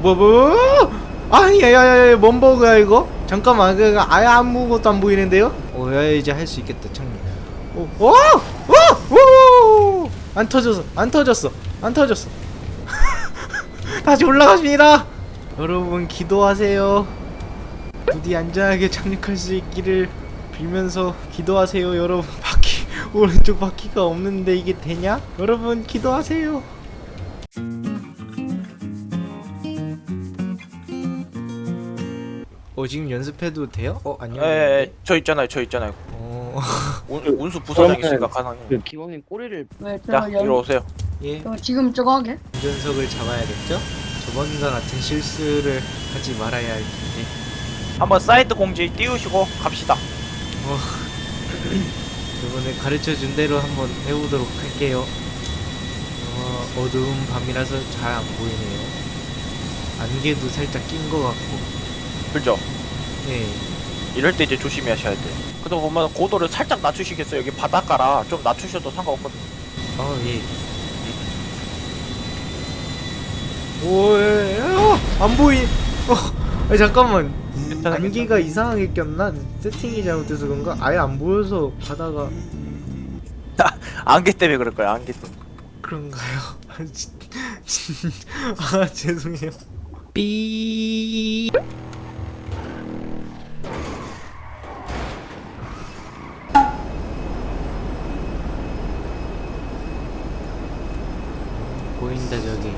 뭐, 뭐, 아니, 야, 야, 야, 뭔 버그야, 이거? 잠깐만, 그, 그, 아예 아무것도 안 보이는데요? 어, 야, 이제 할 수 있겠다, 창문. 오, 오, 오, 오! 안 터졌어, 안 터졌어, 안 터졌어. 다시 올라가십니다. 여러분, 기도하세요. 부디 안전하게 착륙할 수 있기를 빌면서 기도하세요, 여러분. 바퀴, 오른쪽 바퀴가 없는데 이게 되냐? 여러분, 기도하세요. 어 지금 연습해도 돼요? 어 안녕. 예, 저 있잖아요, 저 있잖아요. 어 운, 운수 부사장 있으니까 가능해. 그 기왕님 꼬리를 왜 자, 저 이리 연, 오세요. 예. 저 지금 저거 하게? 운전석을 잡아야겠죠? 저번과 같은 실수를 하지 말아야 할 텐데. 한번 사이트 공지 띄우시고 갑시다. 어 이번에 가르쳐 준 대로 한번 해보도록 할게요. 어 어두운 밤이라서 잘 안 보이네요. 안개도 살짝 낀 것 같고. 그죠? 예. 이럴 때 이제 조심하셔야 돼. 그래도 보면 고도를 살짝 낮추시겠어요. 여기 바닷가라 좀 낮추셔도 상관없거든요. 어 예. 오, 예, 예. 어, 안 보이. 어, 아니, 잠깐만. 괜찮아, 안개가 이상하게 꼈나? 세팅이 잘못돼서 그런가? 아예 안 보여서 바다가 안개 때문에 그럴 거야. 안개 때문에. 그런가요? 아, 진- 진- 아 죄송해요. 삐. 보인다 저기.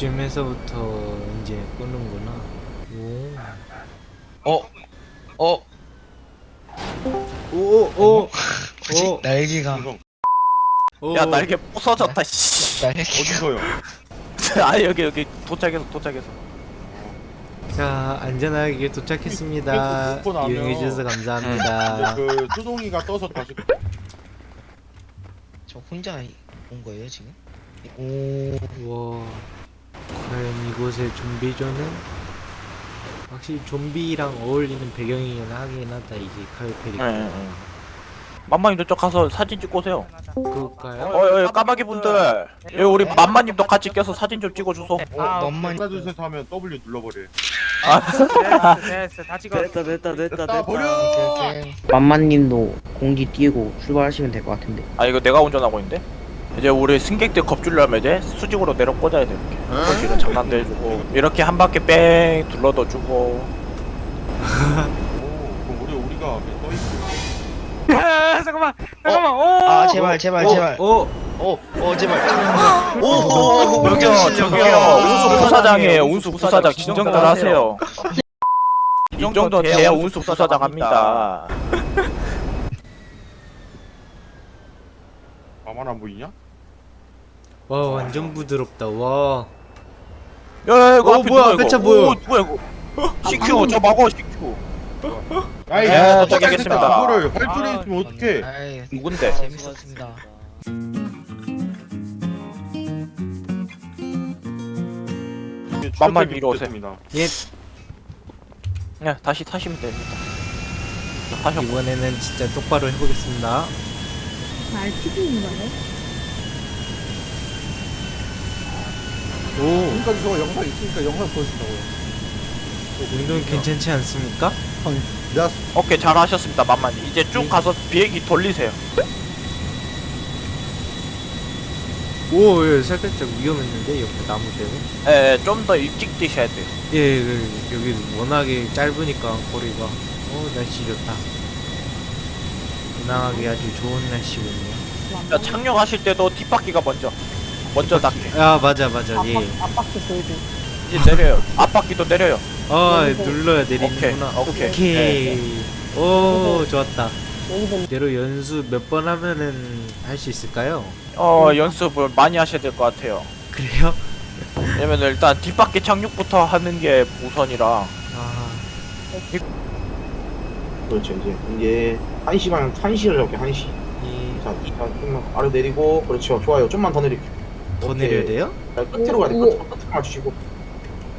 이쯤에서부터 이제 끄는구나. 오. 어? 어? 오, 오, 오, 날개가 오. 야 날개 부서졌다. 씨. 날개가 어디서요? 아 여기 여기 도착해서 도착해서. 자, 안전하게 도착했습니다. 이용해 주셔서 감사합니다. 그 수동이가 떠서 다시 저 혼자 온 거예요 지금? 오 와, 과연 이곳의 좀비존은 확실히 좀비랑 어울리는 배경이긴 하긴 하다 이게 카요페리. 예, 예, 예. 만만님도 쪽 가서 사진 찍고 오세요. 그럴까요? 어, 어, 까마귀 분들. 여기 우리 만만님도 같이 껴서 사진 좀 찍어주소. 어, 너만 하나 둘셋 하면 W 눌러버려. 됐다 됐다 됐다 됐다 버려. 만만님도 공기 띄우고 출발하시면 될 것 같은데 아 이거 내가 운전하고 있는데. 이제 우리 승객들 겁주려면 이제 수직으로 내려 꽂아야 돼 이렇게. 거기는 장난도 해주고. 이렇게 한 바퀴 뺑 둘러도 주고. 오, 그럼 우리 우리가 떠 있어. 잠깐만 잠깐만. 오! 아 제발 제발 제발. 어, 어? 어 제발. 오오오! 저기요 저기요. 운수 부사장이에요. 운수 부사장. 진정들 하세요. 이 정도 돼야 운수 부사장 합니다. 나만 안 보이냐? 와 완전 부드럽다. 와, 야 이거 어, 앞에 뭐야, 누가 앞에 차 이거? 뭐야? 오, 뭐야 이거? CQ 저 막어 CQ. 야이 네, 야, 도착하겠습니다. 이거를 활주로 있으면 어떡해? 아이 누군데? 재밌었습니다 만만 위로 오세요. 됐습니다. 예, 네 다시 타시면 됩니다. 타셨고. 이번에는 진짜 똑바로 해보겠습니다. 날 튀기는 거네? 오, 지금까지 저 영상 있으니까 영상 보여준다고요. 운동 괜찮지 않습니까? 내가 오케이 잘 하셨습니다 만만님. 이제 쭉 가서 비행기 돌리세요. 오, 예, 살짝 위험했는데 옆에 나무 때문에. 예, 좀 더 일찍 뛰셔야 돼요. 예, 그, 여기 워낙에 짧으니까 거리가. 오, 날씨 좋다. 관광하기 아주 좋은 날씨군요. 야, 착륙하실 때도 뒷바퀴가 먼저 먼저 닦게. 아 맞아 맞아. 예. 압박도 보이고 이제 내려요. 앞바퀴도 내려요. 어 눌러야 내리는구나. 오케이, 오케이. 네, 네, 오 좋았다. 대로 연수 몇 번 하면은 할 수 있을까요? 어 연습을 뭐 많이 하셔야 될 것 같아요. 그래요? 왜냐면 일단 뒷바퀴 착륙부터 하는 게 우선이라. 아. 그렇죠 이제. 이게 1시 반, 1시를 적게 1시. 자, 좀만 아래 내리고, 그렇죠. 좋아요. 좀만 더 내릴게요. 더 오케이. 내려야 돼요? 자, 끝으로 가야 돼. 끝, 끝으로 맞추시고.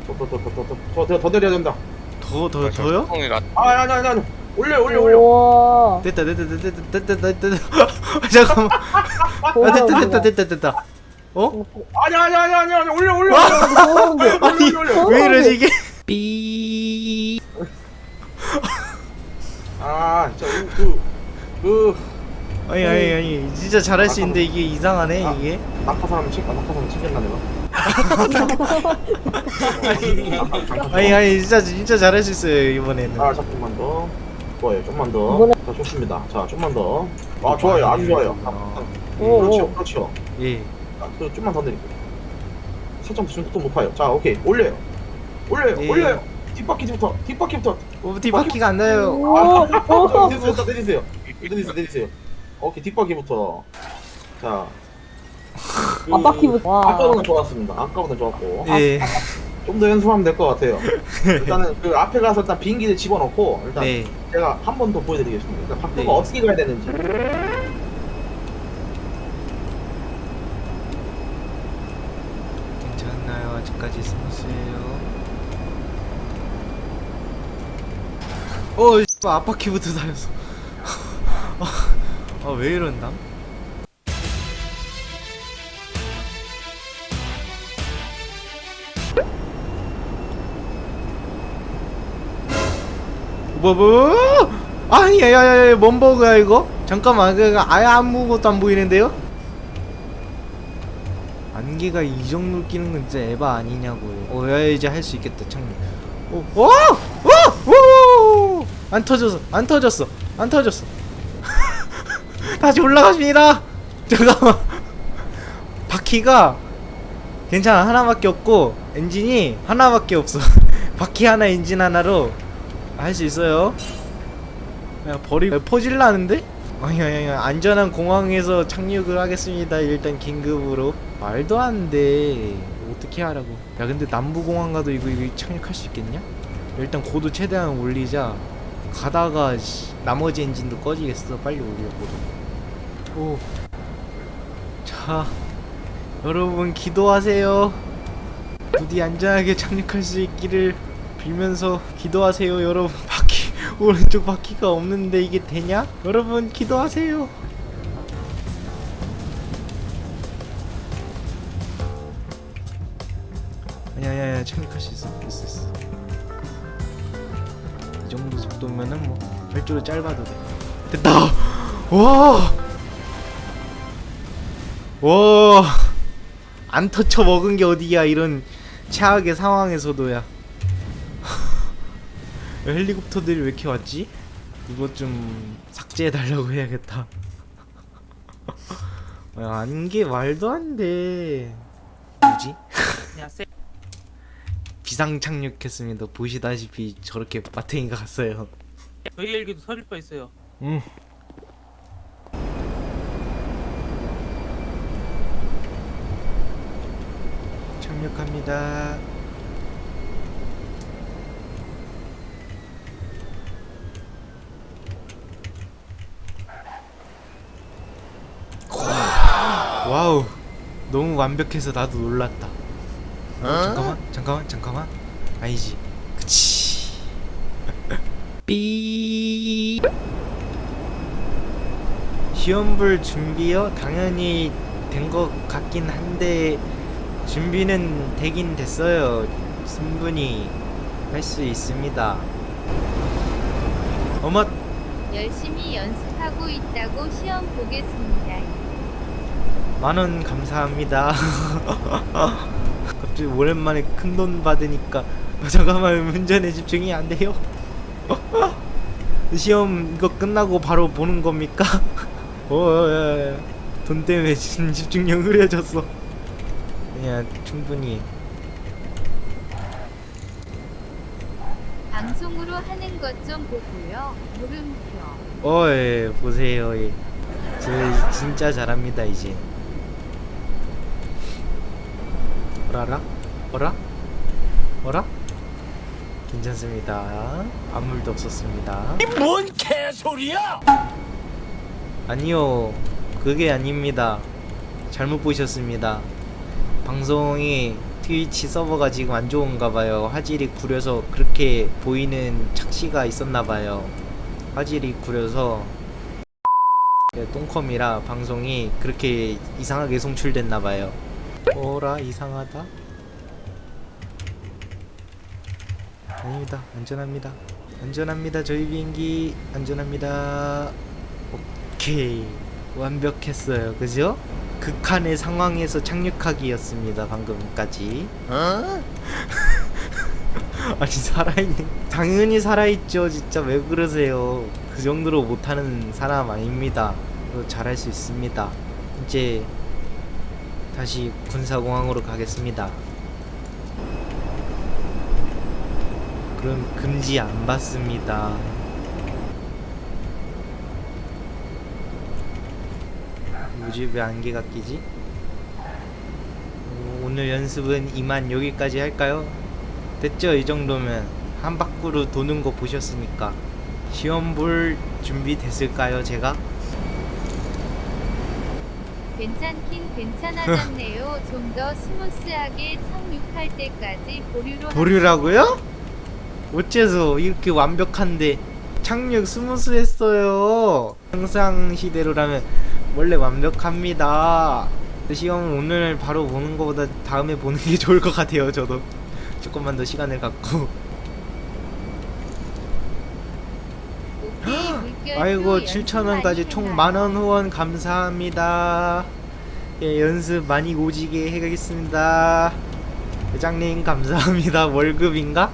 더, 더, 더, 더, 더, 더, 더, 더 내려야 된다. 더, 더, 더요? 형이 나 아, 아니, 아니, 아니. 올려, 올려, 올려. 우와. 됐다, 됐다, 됐다, 됐다, 됐다, 됐다. 잠깐만. 아, 됐다, 됐다, 됐다, 됐다. 어? 아니, 아니, 아니, 아니, 아니. 올려, 올려, 아니, 왜 이러지, 이게? 삐. 아 진짜 그 그. 아니 아니 아니. 진짜 잘할 수 있는데 이게 이상하네 아. 이게. 낙하 사람 친 낙하 사람 친겠나 내가? 아니 아니 진짜 진짜 잘할 수 있어요 이번에는. 아 잠깐만 더. 좋아요 좀만 더자 좋습니다. 자 좀만 더 아 좋아요. 아주 좋아요. 아, 그렇죠 그렇죠. 예. 자, 그 좀만 더 내릴게요. 살짝 좀더 높아요. 자 오케이. 올려요. 올려요. 예. 올려요. 뒷바퀴부터 뒷바퀴부터 오 뒤바퀴가 안 나요. 아, 자, 내리세요 내리세요 내리세요 내리세요 오케이 뒷바퀴부터 자 그, 앞바퀴부터. 아까보다 좋았습니다 아까보다 좋았고 예. 좀 더 연습하면 될 것 같아요 일단은 그 앞에 가서 일단 비행기를 집어넣고 일단 네. 제가 한 번 더 보여드리겠습니다 일단 박도가 네. 어떻게 가야 되는지 괜찮나요? 아직까지 스무스해요. 어, 이 X발, 앞바퀴부터 달렸어. 아, 왜 이런다? 뭐, 뭐? 아니, 야, 야, 야, 뭔 버그야, 이거? 잠깐만, 그, 아예 아무것도 안 보이는데요? 안개가 이 정도 끼는 건 진짜 에바 아니냐고요. 어, 야, 이제 할 수 있겠다, 창문. 어, 와! 안 터졌어, 안 터졌어, 안 터졌어. 다시 올라가십니다! 잠깐만. 바퀴가 괜찮아, 하나밖에 없고, 엔진이 하나밖에 없어. 바퀴 하나, 엔진 하나로 할 수 있어요. 야, 버리, 퍼질라는데? 아니, 아니, 안전한 공항에서 착륙을 하겠습니다. 일단 긴급으로. 말도 안 돼. 어떻게 하라고. 야, 근데 남부공항 가도 이거, 이거 착륙할 수 있겠냐? 일단 고도 최대한 올리자. 가다가, 씨, 나머지 엔진도 꺼지겠어. 빨리 올려, 고도. 오. 자, 여러분, 기도하세요. 부디 안전하게 착륙할 수 있기를 빌면서 기도하세요, 여러분. 바퀴, 오른쪽 바퀴가 없는데 이게 되냐? 여러분, 기도하세요. 아니야, 아니야, 착륙할 수 있어, 있어, 있어. 이 정도 속도면은 뭐 별도로 짧아도 돼. 됐다. 와, 와, 안 터쳐 먹은 게 어디야? 이런 최악의 상황에서도야. 헬리콥터들이 왜 이렇게 왔지? 이거 좀 삭제해 달라고 해야겠다. 야, 안개 말도 안 돼. 뭐지? 비상 착륙했습니다. 보시다시피 저렇게 마탱이가 갔어요. 저희 일기도 서릴 뻔 있어요. 음. 착륙합니다. 와우, 너무 완벽해서 나도 놀랐다. 어, 잠깐만, 잠깐만, 잠깐만. 아니지, 그치. 삐. 시험 볼 준비요? 당연히 된 것 같긴 한데 준비는 되긴 됐어요. 충분히 할 수 있습니다. 어머, 열심히 연습하고 있다고 시험 보겠습니다. 만원 감사합니다. 갑자기 오랜만에 큰 돈 받으니까 어, 잠깐만 운전에 집중이 안 돼요. 시험 이거 끝나고 바로 보는 겁니까? 어, 야, 야, 야. 돈 때문에 집중력 흐려졌어. 그냥 충분히 방송으로 하는 것 좀 보고요. 물음표. 어, 예, 보세요. 예. 저 진짜 잘합니다 이제. 어라라? 어라? 어라? 괜찮습니다. 아무 일도 없었습니다. 뭔 개소리야? 아니요, 그게 아닙니다. 잘못 보셨습니다. 방송이 트위치 서버가 지금 안 좋은가 봐요. 화질이 구려서 그렇게 보이는 착시가 있었나 봐요. 화질이 구려서 똥컴이라 방송이 그렇게 이상하게 송출됐나 봐요. 어라 이상하다? 아닙니다. 안전합니다. 안전합니다 저희 비행기. 안전합니다. 오케이. 완벽했어요. 그죠? 극한의 상황에서 착륙하기였습니다 방금까지. 어? 아니 살아있네 당연히 살아있죠. 진짜 왜 그러세요? 그 정도로 못하는 사람 아닙니다. 어, 잘할 수 있습니다. 이제 다시 군사공항으로 가겠습니다 그럼 금지 안 받습니다 뭐지 왜 안개가 끼지? 어, 오늘 연습은 이만 여기까지 할까요? 됐죠 이 정도면 한 바퀴로 도는 거 보셨으니까 시험 볼 준비 됐을까요 제가? 괜찮긴 괜찮아졌네요. 좀 더 스무스하게 착륙할 때까지 보류로 보류라고요? 어째서 이렇게 완벽한데 착륙 스무스했어요? 항상 시대로라면 원래 완벽합니다. 시험 오늘 바로 보는 것보다 다음에 보는 게 좋을 것 같아요 저도. 조금만 더 시간을 갖고 오케이, 물결표 아이고 연습 7천원까지 많이 총. 만원 후원 감사합니다 예 연습 많이 오지게 해가겠습니다 회장님 감사합니다 월급인가?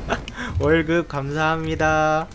월급 감사합니다